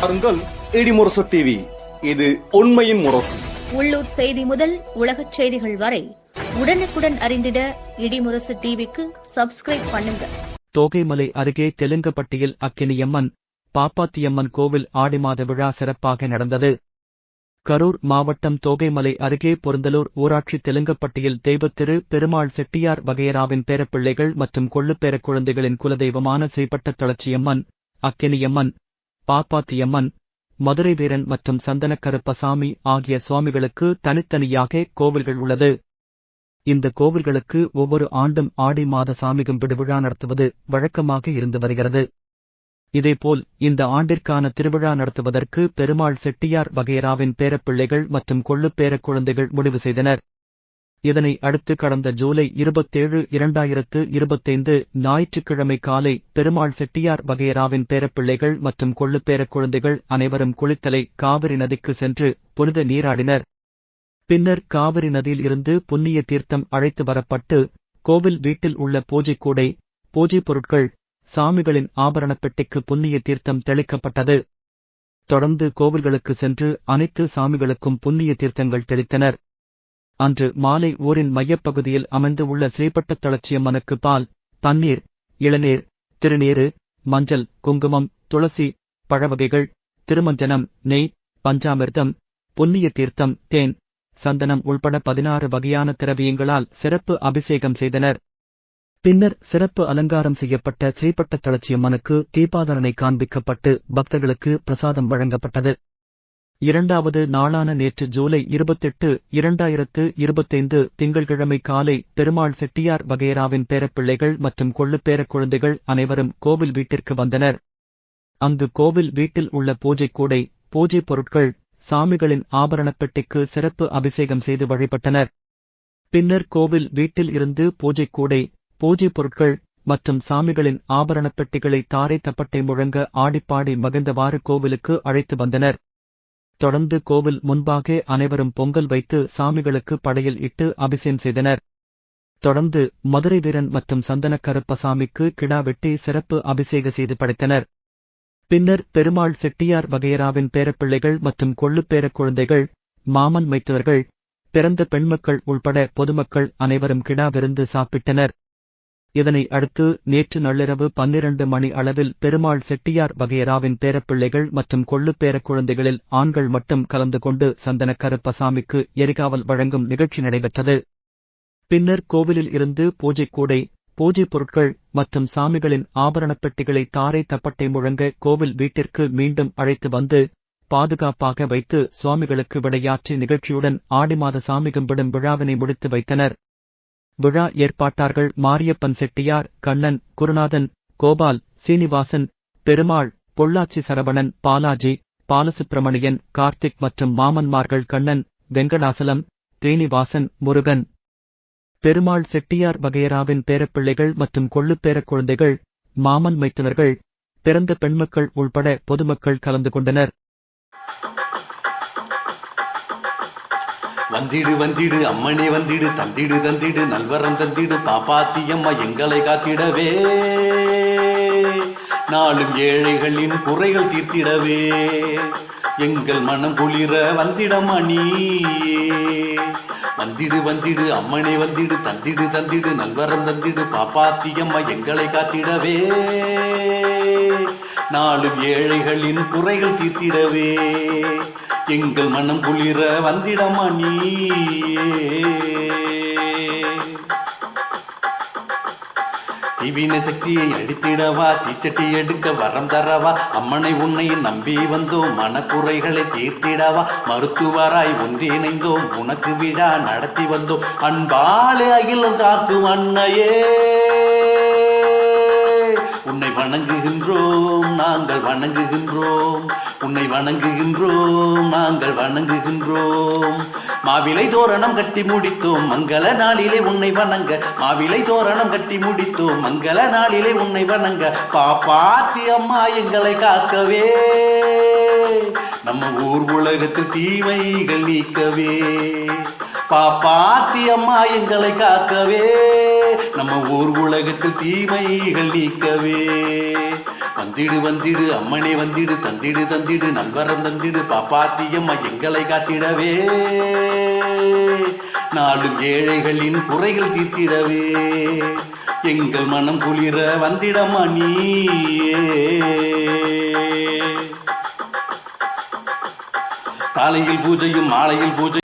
பாருங்கள் இடிமுரசு டிவி இது உண்மையின் முரசு. உள்ளூர் செய்தி முதல் உலகச் செய்திகள் வரை உடனுக்குடன் அறிந்திட இடிமுரசு டிவிக்கு சப்ஸ்கிரைப் பண்ணுங்க. தோகைமலை அருகே தெலுங்கப்பட்டியில் அக்கினியம்மன் பாப்பாத்தியம்மன் கோவில் ஆடி மாத விழா சிறப்பாக நடந்தது. கரூர் மாவட்டம் தோகைமலை அருகே பொருந்தலூர் ஊராட்சி தெலுங்கப்பட்டியில் தெய்வத்திரு பெருமாள் செட்டியார் வகையராவின் பேரப்பிள்ளைகள் மற்றும் கொள்ளுப்பேரக் குழந்தைகளின் குலதெய்வமான ஸ்ரீபட்ட தளச்சியம்மன் அக்கினியம்மன் பாப்பாத்தியம்மன் மதுரை வீரன் மற்றும் சந்தனக் கருப்பசாமி ஆகிய சுவாமிகளுக்கு தனித்தனியாக கோவில்கள் உள்ளது. இந்த கோவில்களுக்கு ஒவ்வொரு ஆண்டும் ஆடி மாத சாமி கும்பிடு விழா நடத்துவது வழக்கமாக இருந்து வருகிறது. இதேபோல் இந்த ஆண்டிற்கான திருவிழா நடத்துவதற்கு பெருமாள் செட்டியார் வகையராவின் பேரப்பிள்ளைகள் மற்றும் கொள்ளுப்பேரக் குழந்தைகள் முடிவு செய்தனர். இதனை அடுத்து கடந்த ஜூலை இருபத்தேழு இரண்டாயிரத்து இருபத்தைந்து ஞாயிற்றுக்கிழமை காலை பெருமாள் செட்டியார் வகையராவின் பேரப்பிள்ளைகள் மற்றும் கொள்ளுப்பேரக் குழந்தைகள் அனைவரும் குளித்தலை காவிரி நதிக்கு சென்று புனித நீராடினர். பின்னர் காவிரி நதியில் இருந்து புண்ணிய தீர்த்தம் அழைத்து வரப்பட்டு கோவில் வீட்டில் உள்ள பூஜைக் கூடை பூஜை பொருட்கள் சாமிகளின் ஆபரணப் பெட்டிக்கு புண்ணிய தீர்த்தம் தெளிக்கப்பட்டது. தொடர்ந்து கோவில்களுக்கு சென்று அனைத்து சாமிகளுக்கும் புண்ணிய தீர்த்தங்கள் தெளித்தனர். அன்று மாலை ஊரின் மையப்பகுதியில் அமைந்து உள்ள ஸ்ரீபட்ட தளச்சியம்மனுக்கு பால் தண்ணீர் இளநீர் திருநீரு மஞ்சள் குங்குமம் துளசி பழவகைகள் திருமஞ்சனம் நெய் பஞ்சாமிர்தம் புண்ணிய தீர்த்தம் தேன் சந்தனம் உள்பட பதினாறு வகையான திரவியங்களால் சிறப்பு அபிஷேகம் செய்தனர். பின்னர் சிறப்பு அலங்காரம் செய்யப்பட்ட ஸ்ரீபட்ட தளச்சியம்மனுக்கு தீபாதரனை காண்பிக்கப்பட்டு பக்தர்களுக்கு பிரசாதம் வழங்கப்பட்டது. இரண்டாவது நாளான நேற்று ஜூலை இருபத்தெட்டு இரண்டாயிரத்து இருபத்தைந்து திங்கள்கிழமை காலை பெருமாள் செட்டியார் வகையராவின் பேரப்பிள்ளைகள் மற்றும் கொள்ளுப்பேரக் குழந்தைகள் அனைவரும் கோவில் வீட்டிற்கு வந்தனர். அங்கு கோவில் வீட்டில் உள்ள பூஜைக் கூடை பூஜை பொருட்கள் சாமிகளின் ஆபரணப்பெட்டிக்கு சிறப்பு அபிஷேகம் செய்து வழிபட்டனர். பின்னர் கோவில் வீட்டில் இருந்து பூஜை கூடை பூஜை பொருட்கள் மற்றும் சாமிகளின் ஆபரணப் பெட்டிகளை தாரை தப்பட்டை முழங்க ஆடிப்பாடி மகிழ்ந்தவாறு கோவிலுக்கு அழைத்து வந்தனர். தொடர்ந்து கோவில் முன்பாக அனைவரும் பொங்கல் வைத்து சாமிகளுக்கு படையில் இட்டு அபிஷேகம் செய்தனர். தொடர்ந்து மதுரை வீரன் மற்றும் சந்தனக்கருப்பசாமிக்கு கிடா வெட்டி சிறப்பு அபிஷேக செய்து படைத்தனர். பின்னர் பெருமாள் செட்டியார் வகையராவின் பேரப்பிள்ளைகள் மற்றும் கொள்ளுப்பேரக் குழந்தைகள் மாமன் மைத்தவர்கள் பிறந்த பெண்மக்கள் உள்பட பொதுமக்கள் அனைவரும் கிடா விருந்து சாப்பிட்டனர். இதனை அடுத்து நேற்று நள்ளிரவு பன்னிரண்டு மணி அளவில் பெருமாள் செட்டியார் வகையராவின் பேரப்பிள்ளைகள் மற்றும் கொள்ளுப்பேரக் குழந்தைகளில் ஆண்கள் மட்டும் கலந்து கொண்டு சந்தன கருப்பசாமிக்கு எரிகாவல் வழங்கும் நிகழ்ச்சி நடைபெற்றது. பின்னர் கோவிலில் இருந்து பூஜைக்கூடை கூடை பொருட்கள் மற்றும் சாமிகளின் ஆபரணப் பெட்டிகளை தாரை தப்பட்டை முழங்க கோவில் வீட்டிற்கு மீண்டும் அழைத்து வந்து பாதுகாப்பாக வைத்து சுவாமிகளுக்கு விடையாற்றி நிகழ்ச்சியுடன் ஆடி மாத சாமி கும்பிடும் விழாவினை முடித்து வைத்தனர். விழா ஏற்பாட்டார்கள் மாரியப்பன் செட்டியார் கண்ணன் குருநாதன் கோபால் சீனிவாசன் பெருமாள் பொள்ளாச்சி சரவணன் பாலாஜி பாலசுப்பிரமணியன் கார்த்திக் மற்றும் மாமன்மார்கள் கண்ணன் வெங்கடாசலம் தேனிவாசன் முருகன். பெருமாள் செட்டியார் வகையராவின் பேரப்பிள்ளைகள் மற்றும் கொள்ளுப்பேரக் குழந்தைகள் மாமன் மைத்துனர்கள் பிறந்த பெண்மக்கள் உள்பட பொதுமக்கள் கலந்து கொண்டனர். வந்திடு வந்திடு அம்மனே வந்திடு தந்திடு தந்திடு நல்வரம் தந்திடு பாப்பாத்தியம்மா எங்களை காத்திடவே. நாளும் ஏழைகளின் குறைகள் தீர்த்திடவே. எங்கள் மனம் குளிர வந்திடம்மா நீயே வந்திடு வந்திடு அம்மனே வந்திடு தந்திடு தந்திடு நல்வரம் தந்திடு பாப்பாத்தியம்மா எங்களை காத்திடவே. நாளும் ஏழைகளின் குறைகள் தீர்த்திடவே. எங்கள் மனம் குளிர வந்திடமா நீ திவின சக்தியை அடித்திடவா தீச்சட்டி எடுக்க வரம் தரவா அம்மனை உன்னை நம்பி வந்தோம் மனக்குறைகளை தீர்த்திடவா மருத்துவராய் ஒன்றிணைந்தோம் உனக்கு விழா நடத்தி வந்தோம் அன்பாலே அகிலம் காக்கும் அன்னையே. உன்னை வணங்குகின்றோம். நாங்கள் வணங்குகின்றோம். உன்னை வணங்குகின்றோம். நாங்கள் வணங்குகின்றோம். மாவிலை தோரணம் கட்டி முடித்தோம். மங்கள நாளிலே உன்னை வணங்க. மாவிலை தோரணம் கட்டி முடித்தோம். மங்கள நாளிலே உன்னை வணங்க. பாப்பாத்தி அம்மா எங்களை காக்கவே. நம்ம ஊர் உலகத்தில் தீமைகள் நீக்கவே. பாப்பாத்தி அம்மா எங்களை காக்கவே. நம்ம ஊர் உலகத்தில் தீமைகள் நீக்கவே. வந்திடு வந்திடு அம்மனே வந்திடு தந்திடு தந்திடு நல்வரம் தந்திடு பாப்பாத்தியம்மா எங்களை காத்திடவே. நாடும் ஏழைகளின் குறைகள் தீர்த்திடவே. எங்கள் மனம் குளிர வந்திடம்மா நீயே காலையில் பூஜையும் மாலையில் பூஜை